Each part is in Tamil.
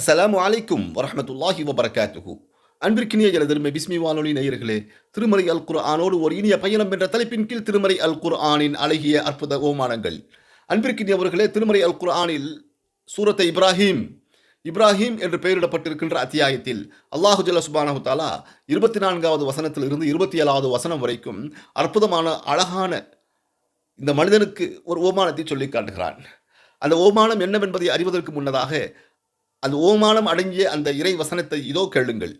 அஸ்ஸலாமு அலைக்கும் வரமத்துல்லாஹி வபரகாத்துஹு. அன்பிற்கினிய எனதருமை பிஸ்மி வானொலி நேயர்களே திருமறை அல் குர்ஆனோடு ஒரு இனிய பயணம் என்ற தலைப்பின் கீழ் திருமறை அல் குர்ஆனின் அழகிய அற்புத ஓமானங்கள். அன்பிற்கினியவர்களே திருமறை அல் குர்ஆனில் சூரத்தை இப்ராஹிம் இப்ராஹிம் என்று பெயரிடப்பட்டிருக்கின்ற அத்தியாயத்தில் அல்லாஹு ஜல்ல சுபானஹு தாலா இருபத்தி நான்காவது வசனத்தில் இருந்து இருபத்தி ஏழாவது வசனம் வரைக்கும் அற்புதமான அழகான இந்த மனிதனுக்கு ஒரு ஓமானத்தை சொல்லி காட்டுகிறான். அந்த ஓமானம் என்னவென்பதை அறிவதற்கு முன்னதாக அந்த ஓமானம் அடங்கிய அந்த இறை வசனத்தை இதோ கேளுங்கள்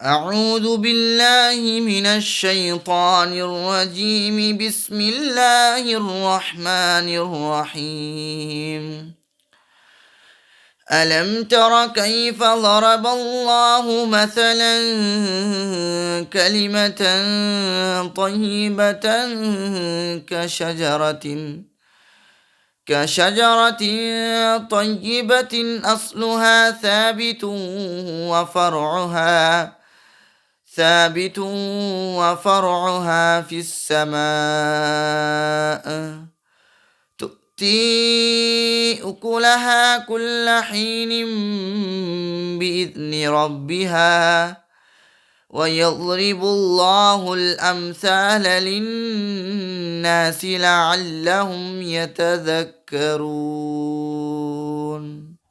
أعوذ بالله من الشيطان الرجيم بسم الله الرحمن الرحيم ألم تر كيف ضرب الله مثلا كلمة طيبة كشجرة كشجرة طيبة أصلها ثابت وفرعها ثابت وفرعها في السماء. تؤتي أكلها كل حين بإذن ربها. ويضرب الله الأمثال للناس لعلهم يتذكرون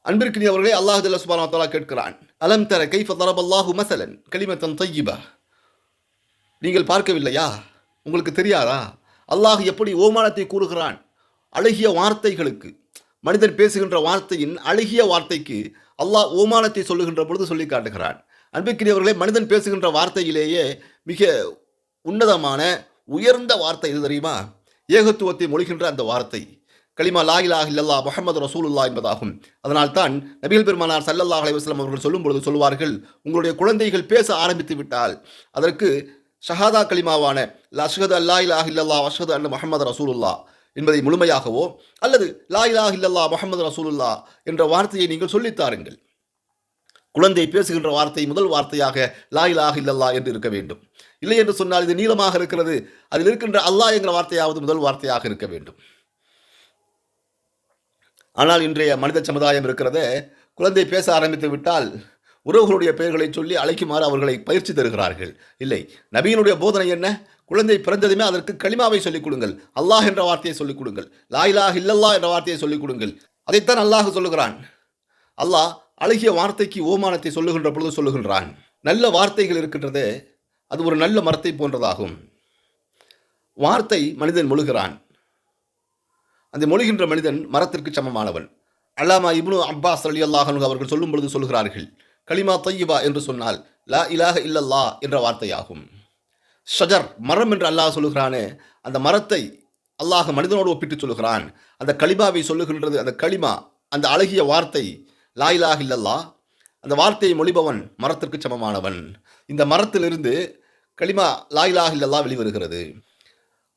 அன்பிற்கினியவர்களே அல்லாஹ் ஜல்ல சுபானஹு தஆலா கேட்கிறான் அலம் தர கைஃப தரபல்லாஹு மசலன் கலிமத்தன் தய்யிபா நீங்கள் பார்க்கவில்லையா உங்களுக்கு தெரியாதா அல்லாஹ் எப்படி ஓமானத்தை கூறுகிறான் அழகிய வார்த்தைகளுக்கு மனிதன் பேசுகின்ற வார்த்தையின் அழகிய வார்த்தைக்கு அல்லாஹ் ஓமானத்தை சொல்லுகின்ற பொழுது சொல்லி காட்டுகிறான் அன்பிற்கினியவர்களே மனிதன் பேசுகின்ற வார்த்தையிலேயே மிக உன்னதமான உயர்ந்த வார்த்தை எது தெரியுமா? ஏகத்துவத்தை மொழிகின்ற அந்த வார்த்தை. கலிமா லா இலாஹ இல்லல்லா முகமது ரசூலுல்லா என்பதாகும். அதனால் தான் நபிகள் பெருமானார் சல்லல்லா அலைவாஸ்லாம் அவர்கள் சொல்லும் பொழுது சொல்வார்கள் உங்களுடைய குழந்தைகள் பேச ஆரம்பித்து விட்டால் அதற்கு ஷஹாதா கலிமாவான லஷ்ஹது அல்லா இலாஹ இல்லல்லா வஷ்ஹது அன்ன முகமது ரசூலுல்லா என்பதை முழுமையாகவோ அல்லது லா இலாஹ இல்லல்லா முகமது ரசூலுல்லா என்ற வார்த்தையை நீங்கள் சொல்லித்தாருங்கள் குழந்தை பேசுகின்ற வார்த்தை முதல் வார்த்தையாக லாயிலாக இல்லல்லா என்று இருக்க வேண்டும். இல்லை என்று சொன்னால் இது நீளமாக இருக்கிறது. அதில் இருக்கின்ற அல்லாஹ் என்கிற வார்த்தையாவது முதல் வார்த்தையாக இருக்க வேண்டும். ஆனால் இன்றைய மனித சமுதாயம் இருக்கிறதே குழந்தை பேச ஆரம்பித்து விட்டால் உறவுகளுடைய பெயர்களை சொல்லி அழைக்குமாறு அவர்களை பயிற்சி தருகிறார்கள். இல்லை நபியினுடைய போதனை என்ன? குழந்தை பிறந்ததுமே அதற்கு களிமாவை சொல்லிக் கொடுங்கள். அல்லாஹ் என்ற வார்த்தையை சொல்லிக் கொடுங்கள். லாயிலாக இல்லல்லா என்ற வார்த்தையை சொல்லிக் கொடுங்கள். அதைத்தான் அல்லாஹ் சொல்லுகிறான். அல்லாஹ் அழகிய வார்த்தைக்கு ஓமானத்தை சொல்லுகின்ற பொழுது சொல்லுகின்றான். நல்ல வார்த்தைகள் இருக்கின்றதே அது ஒரு நல்ல மரத்தை போன்றதாகும். வார்த்தை மனிதன் மொழுகிறான். அந்த மொழிகின்ற மனிதன் மரத்திற்கு சமமானவன். அல்லாமா இப்னு அப்பாஸ் அலி அல்லாஹனு அவர்கள் சொல்லும் பொழுது சொல்கிறார்கள் கலிமா தையிபா என்று சொன்னால் லா இலாக இல்லல்லா என்ற வார்த்தையாகும். ஷஜர் மரம் என்று அல்லாஹ் சொல்லுகிறானே அந்த மரத்தை அல்லாஹ் மனிதனோடு ஒப்பிட்டு சொல்லுகிறான். அந்த களிமாவை சொல்லுகின்றது அந்த களிமா அந்த அழகிய வார்த்தை லா இல்லல்லா அந்த வார்த்தையை மொழிபவன் மரத்திற்கு சமமானவன். இந்த மரத்திலிருந்து களிமா லா இல்லல்லா வெளிவருகிறது.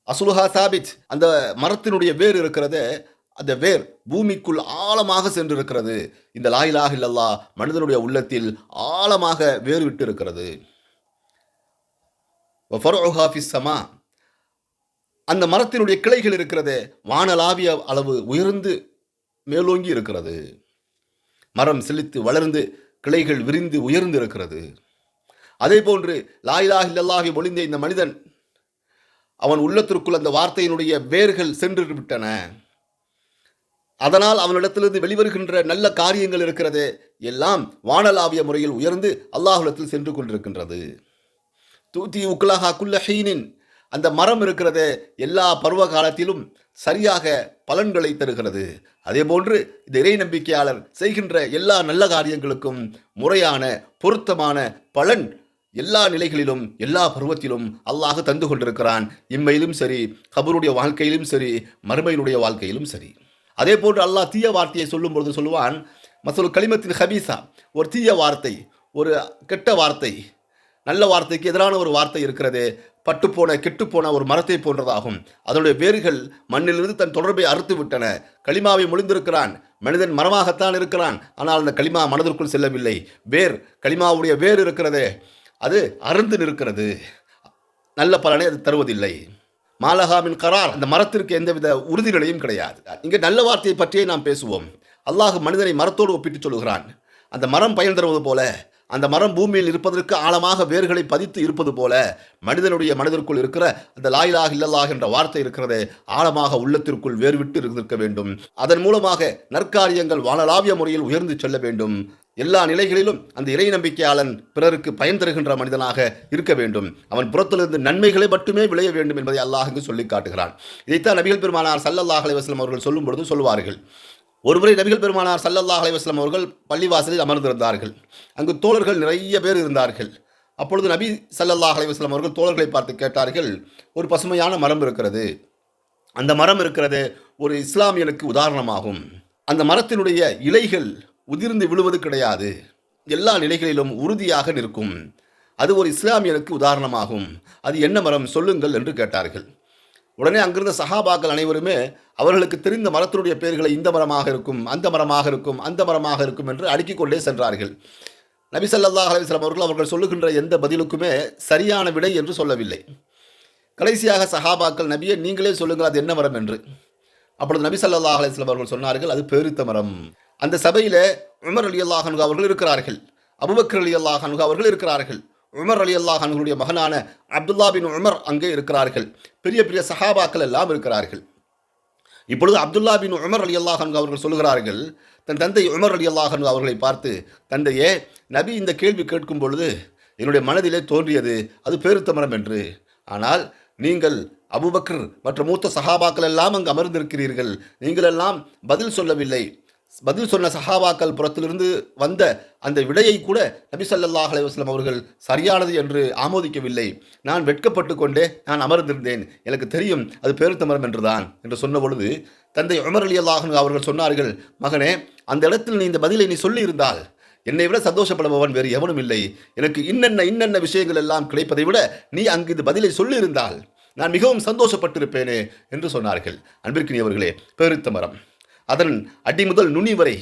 அசுலுஹா சாபித் அந்த மரத்தினுடைய வேர் இருக்கிறதே அந்த வேர் பூமிக்குள் ஆழமாக சென்றிருக்கிறது. இந்த லாயிலாக இல்லல்லா மனிதனுடைய உள்ளத்தில் ஆழமாக வேர் விட்டு இருக்கிறது சமா. அந்த மரத்தினுடைய கிளைகள் இருக்கிறதே வானலாவிய அளவு உயர்ந்து மேலோங்கி இருக்கிறது. மரம் செழித்து வளர்ந்து கிளைகள் விரிந்து உயர்ந்து இருக்கிறது அதே போன்று லாயிலாக இல்லல்லாகி ஒளிந்த இந்த மனிதன் அவன் உள்ளத்திற்குள் அந்த வார்த்தையினுடைய வேர்கள் சென்று விட்டன. அதனால் அவனிடத்திலிருந்து வெளிவருகின்ற நல்ல காரியங்கள் இருக்கிறது எல்லாம் வானலாவிய முறையில் உயர்ந்து அல்லாஹுலத்தில் சென்று கொண்டிருக்கின்றது. தூத்தி உக்லஹா குல்ல ஹீனின் அந்த மரம் இருக்கிறது எல்லா பருவ காலத்திலும் சரியாக பலன்களை தருகிறது. அதே போன்று இந்த இறை நம்பிக்கையாளர் செய்கின்ற எல்லா நல்ல காரியங்களுக்கும் முறையான பொருத்தமான பலன் எல்லா நிலைகளிலும் எல்லா பருவத்திலும் அல்லாஹ் தந்து கொண்டிருக்கிறான். இம்மையிலும் சரி கபருடைய வாழ்க்கையிலும் சரி மறுமையினுடைய வாழ்க்கையிலும் சரி. அதே போன்று அல்லாஹ் தீய வார்த்தையை சொல்லும் பொழுது சொல்லுவான் மசொல் களிமத்தின் ஹபீசா ஒரு தீய வார்த்தை ஒரு கெட்ட வார்த்தை நல்ல வார்த்தைக்கு எதிரான ஒரு வார்த்தை இருக்கிறது பட்டுப்போன கெட்டுப்போன ஒரு மரத்தை போன்றதாகும். அதனுடைய வேர்கள் மண்ணிலிருந்து தன் தொடர்பை அறுத்து விட்டன. களிமாவை மொழிந்திருக்கிறான். மனிதன் மரமாகத்தான் இருக்கிறான். ஆனால் அந்த களிமா மனதிற்குள் செல்லவில்லை. வேர் களிமாவுடைய வேர் இருக்கிறதே அது அருந்து நிற்கிறது. நல்ல பலனை அது தருவதில்லை. மாலகாமின் கரார் அந்த மரத்திற்கு எந்தவித உறுதிநிலையும் கிடையாது. இங்கே நல்ல வார்த்தையை பற்றியே நாம் பேசுவோம். அல்லாஹ் மனிதனை மரத்தோடு ஒப்பிட்டு சொல்கிறான் அந்த மரம் பயன் தருவது போல அந்த மரம் பூமியில் இருப்பதற்கு ஆழமாக வேர்களை பதித்து இருப்பது போல மனிதனுடைய மனதிற்குள் இருக்கிற அந்த லாயிலாக இல்லல்லாக என்ற வார்த்தை இருக்கிறது ஆழமாக உள்ளத்திற்குள் வேர்விட்டு இருந்திருக்க வேண்டும். அதன் மூலமாக நற்காரியங்கள் வானலாவிய முறையில் உயர்ந்து செல்ல வேண்டும். எல்லா நிலைகளிலும் அந்த இறை நம்பிக்கையாளன் பிறருக்கு பயன் தருகின்ற மனிதனாக இருக்க வேண்டும். அவன் புறத்திலிருந்து நன்மைகளை மட்டுமே விளைய வேண்டும் என்பதை அல்லாஹ் இங்கு சொல்லி காட்டுகிறான். இதைத்தான் நபிகள் பெருமானார் சல்லல்லாஹ் அலைவாஸ்லம் அவர்கள் சொல்லும் பொழுது சொல்லுவார்கள் ஒருமுறை நபிகள் பெருமானார் சல்லல்லாஹ் அலைவாஸ்லம் அவர்கள் பள்ளிவாசலில் அமர்ந்திருந்தார்கள். அங்கு தோழர்கள் நிறைய பேர் இருந்தார்கள். அப்பொழுது நபி சல்லல்லாஹ் அலைவாஸ்லம் அவர்கள் தோழர்களை பார்த்து கேட்டார்கள் ஒரு பசுமையான மரம் இருக்கிறது. அந்த மரம் இருக்கிறது ஒரு இஸ்லாமியனுக்கு உதாரணமாகும். அந்த மரத்தினுடைய இலைகள் உதிர்ந்து விழுவது கிடையாது. எல்லா நிலைகளிலும் உறுதியாக நிற்கும். அது ஒரு இஸ்லாமியனுக்கு உதாரணமாகும். அது என்ன மரம்? சொல்லுங்கள் என்று கேட்டார்கள். உடனே அங்கிருந்த சஹாபாக்கள் அனைவருமே அவர்களுக்கு தெரிந்த மரத்தினுடைய பெயர்களை இந்த மரமாக இருக்கும் அந்த மரமாக இருக்கும் அந்த மரமாக இருக்கும் என்று அடுக்கிக் கொண்டே சென்றார்கள். நபி ஸல்லல்லாஹு அலைஹி அவர்கள் அவர்கள் சொல்லுகின்ற எந்த பதிலுக்குமே சரியான விடை என்று சொல்லவில்லை. கடைசியாக சஹாபாக்கள் நபியை நீங்களே சொல்லுங்கள் அது என்ன மரம்? என்று. அப்பொழுது நபி சல்லாஹ் அலிஸ்லாம் அவர்கள் சொன்னார்கள் அது பேரித்த மரம். அந்த சபையில் உமர் அலி அல்லாஹ் அவர்கள் இருக்கிறார்கள். அபுபக்கர் அலி அல்லாஹ் அவர்கள் இருக்கிறார்கள். உமர் அலி அல்லாஹ் அவர்களுடைய மகனான அப்துல்லா பின் உமர் அங்கே இருக்கிறார்கள். பெரிய பெரிய சஹாபாக்கள் எல்லாம் இருக்கிறார்கள். இப்பொழுது அப்துல்லா பின் உமர் அலி அல்லாஹ் அவர்கள் சொல்கிறார்கள் தன் தந்தை உமர் அலி அல்லாஹ் அவர்களை பார்த்து தந்தையே நபி இந்த கேள்வி கேட்கும் பொழுது என்னுடைய மனதிலே தோன்றியது அது பேருத்தமரம் என்று. ஆனால் நீங்கள் அபுபக்கர் மற்ற மூத்த சகாபாக்கள் எல்லாம் அங்கு அமர்ந்திருக்கிறீர்கள் நீங்கள் எல்லாம் பதில் சொல்லவில்லை. பதில் சொன்ன சஹாபாக்கள் புறத்திலிருந்து வந்த அந்த விடையை கூட நபி சல்லாஹ் அலைஹி அவர்கள் சரியானது என்று ஆமோதிக்கவில்லை. நான் வெட்கப்பட்டு கொண்டே நான் அமர்ந்திருந்தேன். எனக்கு தெரியும் அது பேருத்தமரம் என்றுதான் என்று சொன்ன பொழுது தந்தை உமர் அலி அல்லாஹன் அவர்கள் சொன்னார்கள் மகனே அந்த இடத்தில் நீ இந்த பதிலை நீ சொல்லியிருந்தால் என்னை விட சந்தோஷப்படுபவன் வேறு எவனும் இல்லை. எனக்கு இன்னென்ன இன்னென்ன விஷயங்கள் எல்லாம் கிடைப்பதை விட நீ அங்கு இந்த பதிலை சொல்லியிருந்தால் நான் மிகவும் சந்தோஷப்பட்டிருப்பேனே என்று சொன்னார்கள். அன்பிற்கினியவர்களே பேருத்த மரம் அதன் அடி முதல் நுனி வரை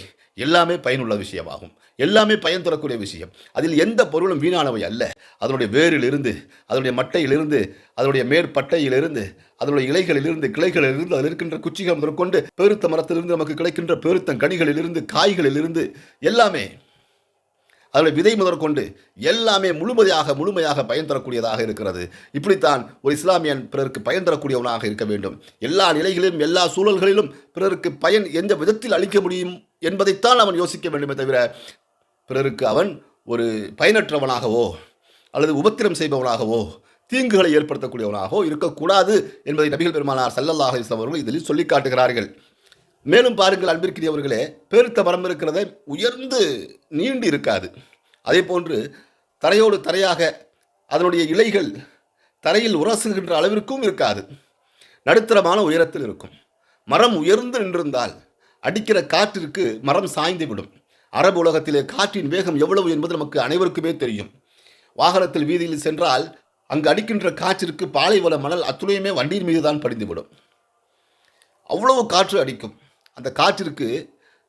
எல்லாமே பயனுள்ள விஷயமாகும். எல்லாமே பயன் தரக்கூடிய விஷயம். அதில் எந்த பொருளும் வீணானவை அல்ல. அதனுடைய வேரிலிருந்து அதனுடைய மட்டையிலிருந்து அதனுடைய மேற்பட்டையிலிருந்து அதனுடைய இலைகளிலிருந்து கிளைகளிலிருந்து அதில் இருக்கின்ற குச்சிகள் முதற்கொண்டு பெருத்த மரத்திலிருந்து நமக்கு கிடைக்கின்ற பெருத்த கனிகளிலிருந்து காய்களிலிருந்து எல்லாமே அதனுடைய விதை முதற்கொண்டு எல்லாமே முழுமையாக முழுமையாக பயன் தரக்கூடியதாக இருக்கிறது. இப்படித்தான் ஒரு இஸ்லாமியன் பிறருக்கு பயன் தரக்கூடியவனாக இருக்க வேண்டும். எல்லா நிலைகளிலும் எல்லா சூழல்களிலும் பிறருக்கு பயன் எந்த விதத்தில் அளிக்க முடியும் என்பதைத்தான் அவன் யோசிக்க வேண்டுமே தவிர பிறருக்கு அவன் ஒரு பயனற்றவனாகவோ அல்லது உபத்திரம் செய்பவனாகவோ தீங்குகளை ஏற்படுத்தக்கூடியவனாகவோ இருக்கக்கூடாது என்பதை நபிகள் பெருமானார் சல்லல்லாஹ் அவர்கள் இதில் சொல்லி காட்டுகிறார்கள். மேலும் பாருங்கள் அன்பிற்குரியவர்களே பெருத்த மரம் இருக்கிறத உயர்ந்து நீண்டு இருக்காது. அதே போன்று தரையோடு தரையாக அதனுடைய இலைகள் தரையில் உரசுகின்ற அளவிற்கும் இருக்காது. நடுத்தரமான உயரத்தில் இருக்கும். மரம் உயர்ந்து நின்றிருந்தால் அடிக்கிற காற்றிற்கு மரம் சாய்ந்து விடும். அரபு உலகத்திலே காற்றின் வேகம் எவ்வளவு என்பது நமக்கு அனைவருக்குமே தெரியும். வாகனத்தில் வீதியில் சென்றால் அங்கு அடிக்கின்ற காற்றிற்கு பாலைவன மணல் அத்துணையுமே வண்டியின் மீது தான் படிந்துவிடும். அவ்வளவு காற்று அடிக்கும். அந்த காற்றிற்கு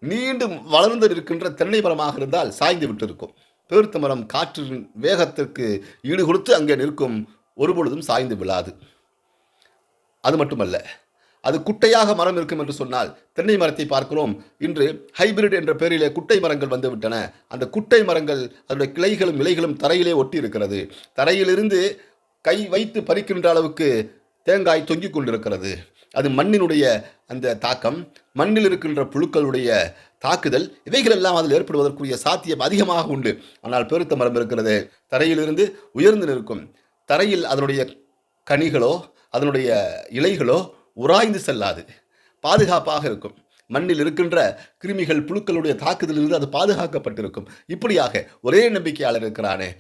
நீண்டு வளர்ந்து இருக்கின்ற தென்னை மரமாக இருந்தால் சாய்ந்து விட்டிருக்கும். பேர்த்த மரம் காற்றின் வேகத்திற்கு ஈடு கொடுத்து அங்கே நிற்கும் ஒருபொழுதும் சாய்ந்து விழாது. அது மட்டுமல்ல அது குட்டையாக மரம் இருக்கும் என்று சொன்னால் தென்னை மரத்தை பார்க்கிறோம். இன்று ஹைபிரிட் என்ற பெயரிலே குட்டை மரங்கள் வந்துவிட்டன அந்த குட்டை மரங்கள் அதனுடைய கிளைகளும் இலைகளும் தரையிலே ஒட்டி இருக்கிறது. தரையிலிருந்து கை வைத்து பறிக்கின்ற அளவுக்கு தேங்காய் தொங்கிக் கொண்டிருக்கிறது. அது மண்ணினுடைய அந்த தாக்கம் மண்ணில் இருக்கின்ற புழுக்களுடைய தாக்குதல் இவைகளெல்லாம் அதில் ஏற்படுவதற்குரிய சாத்தியம் அதிகமாக உண்டு. ஆனால் பெருத்த மரம் இருக்கிறது. தரையிலிருந்து உயர்ந்து நிற்கும். தரையில் அதனுடைய கனிகளோ அதனுடைய இலைகளோ உராய்ந்து செல்லாது. பாதுகாப்பாக இருக்கும். மண்ணில் இருக்கின்ற கிருமிகள் புழுக்களுடைய தாக்குதலிலிருந்து அது பாதுகாக்கப்பட்டிருக்கும். இப்படியாக ஒரே நம்பிக்கையாளர் இருக்கிறானே.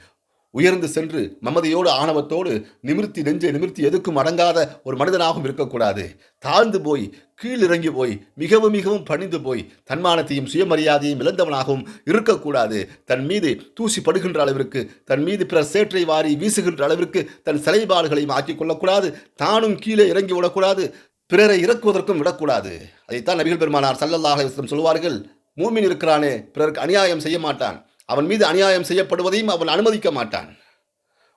உயர்ந்து சென்று மமதையோடு ஆணவத்தோடு நிமிர்த்தி நெஞ்சை நிமிர்த்தி எதுக்கும் அடங்காத ஒரு மனிதனாகவும் இருக்கக்கூடாது. தாழ்ந்து போய் கீழிறங்கி போய் மிகவும் மிகவும் பணிந்து போய் தன்மானத்தையும் சுயமரியாதையும் இழந்தவனாகவும் இருக்கக்கூடாது. தன் மீது தூசி படுகின்ற அளவிற்கு தன் மீது பிறர் சேற்றை வாரி வீசுகின்ற அளவிற்கு தன் செலைபாடுகளையும் ஆக்கிக் கொள்ளக்கூடாது. தானும் கீழே இறங்கி விடக்கூடாது பிறரை இறக்குவதற்கும் விடக்கூடாது. அதைத்தான் நபிகள் பெருமானார் சல்லல்லாஹு சொல்லுவார்கள். சொல்வார்கள் மூமின் இருக்கிறானே பிறருக்கு அநியாயம் செய்ய மாட்டான். அவன் மீது அநியாயம் செய்யப்படுவதையும் அவன் அனுமதிக்க மாட்டான்.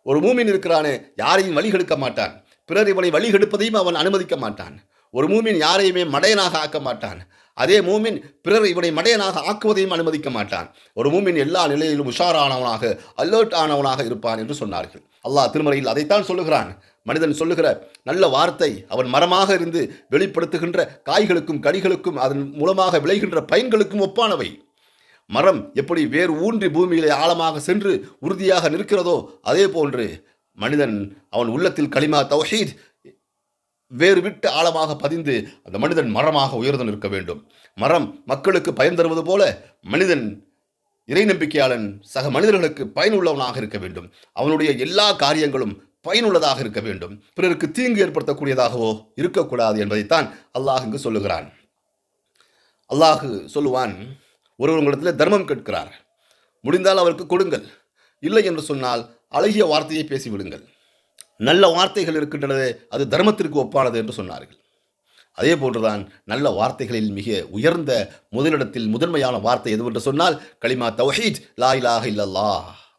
ஒரு மூமின் இருக்கிறானே யாரையும் வழிகெடுக்க மாட்டான். பிறர் இவனை வழிகெடுப்பதையும் அவன் அனுமதிக்க மாட்டான். ஒரு மூமின் யாரையுமே மடையனாக ஆக்க மாட்டான். அதே மூமின் பிறர் இவனை மடையனாக ஆக்குவதையும் அனுமதிக்க மாட்டான். ஒரு மூமின் எல்லா நிலையிலும் உஷாரானவனாக அலர்ட் ஆனவனாக இருப்பான் என்று சொன்னார்கள். அல்லாஹ் திருமறையில் அதைத்தான் சொல்லுகிறான். மனிதன் சொல்லுகிற நல்ல வார்த்தை அவன் மரமாக இருந்து வெளிப்படுத்துகின்ற காய்களுக்கும் கனிகளுக்கும் அதன் மூலமாக விளைகின்ற பயன்களுக்கும் ஒப்பானவை. மரம் எப்படி வேர் ஊன்றி பூமியிலே ஆழமாக சென்று உறுதியாக நிற்கிறதோ அதே போன்று மனிதன் அவன் உள்ளத்தில் களிமா தௌஹீத் வேறு விட்டு ஆழமாக பதிந்து அந்த மனிதன் மரமாக உயர்ந்து நிற்க வேண்டும். மரம் மக்களுக்கு பயன் தருவது போல மனிதன் இறை நம்பிக்கையாளன் சக மனிதர்களுக்கு பயனுள்ளவனாக இருக்க வேண்டும். அவனுடைய எல்லா காரியங்களும் பயனுள்ளதாக இருக்க வேண்டும். பிறருக்கு தீங்கு ஏற்படுத்தக்கூடியதாகவோ இருக்கக்கூடாது என்பதைத்தான் அல்லாஹ் இங்கு சொல்லுகிறான். அல்லாஹு சொல்லுவான் ஒருவர் உங்களிடத்தில் தர்மம் கேட்கிறார். முடிந்தால் அவருக்கு கொடுங்கள். இல்லை என்று சொன்னால் அழகிய வார்த்தையை பேசிவிடுங்கள். நல்ல வார்த்தைகள் இருக்கின்றனவே அது தர்மத்திற்கு ஒப்பானது என்று சொன்னார்கள். அதே போன்றுதான் நல்ல வார்த்தைகளில் மிக உயர்ந்த முதலிடத்தில் முதன்மையான வார்த்தை எதுவென்று சொன்னால் களிமா தவஹீத் லா இலாஹ இல்லல்லா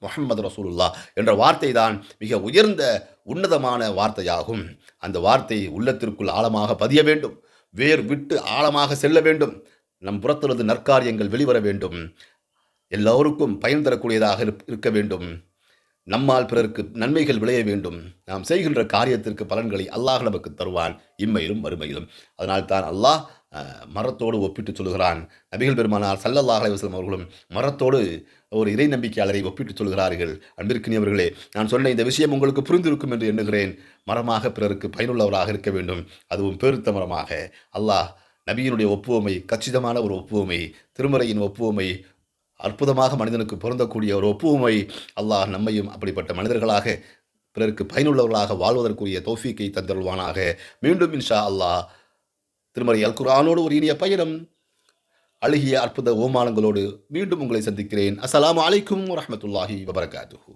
முஹம்மது ரசூலுல்லா என்ற வார்த்தை தான் மிக உயர்ந்த உன்னதமான வார்த்தையாகும். அந்த வார்த்தை உள்ளத்திற்குள் ஆழமாக பதிய வேண்டும். வேர் விட்டு ஆழமாக செல்ல வேண்டும். நம் புறத்திலிருந்து நற்காரியங்கள் வெளிவர வேண்டும். எல்லோருக்கும் பயன் தரக்கூடியதாக இருக்க வேண்டும். நம்மால் பிறருக்கு நன்மைகள் விளைய வேண்டும். நாம் செய்கின்ற காரியத்திற்கு பலன்களை அல்லாஹ் நமக்கு தருவான். இம்மையிலும் மறுமையிலும். அதனால் தான் அல்லாஹ் மரத்தோடு ஒப்பிட்டு சொல்கிறான். நபிகள் பெருமானார் சல்லல்லாஹ் அலைஹி அவர்களும் மரத்தோடு ஒரு இறை நம்பிக்கையாளரை ஒப்பிட்டு சொல்கிறார்கள். அன்பிற்கினியவர்களே நான் சொன்ன இந்த விஷயம் உங்களுக்கு புரிந்திருக்கும் என்று எண்ணுகிறேன். மரமாக பிறருக்கு பயனுள்ளவராக இருக்க வேண்டும். அதுவும் பெருத்த மரமாக. அல்லாஹ் நபியினுடைய ஒப்புவமை கச்சிதமான ஒரு ஒப்புவமை திருமறையின் ஒப்புவமை அற்புதமாக மனிதனுக்கு பொருந்தக்கூடிய ஒரு ஒப்புவமை அல்லாஹ் நம்மையும் அப்படிப்பட்ட மனிதர்களாக பிறருக்கு பயனுள்ளவர்களாக வாழ்வதற்குரிய தோஃபிக்கை தந்தருள்வானாக. மீண்டும் இன்ஷா அல்லாஹ் திருமறை அல் குரானோடு ஒரு இனிய பயணம். அழுகிய அற்புத ஓமானங்களோடு மீண்டும் உங்களை சந்திக்கிறேன். அஸ்லாம் அலைக்கும் வரமத்துல்லாஹி வபரகாத்துஹு.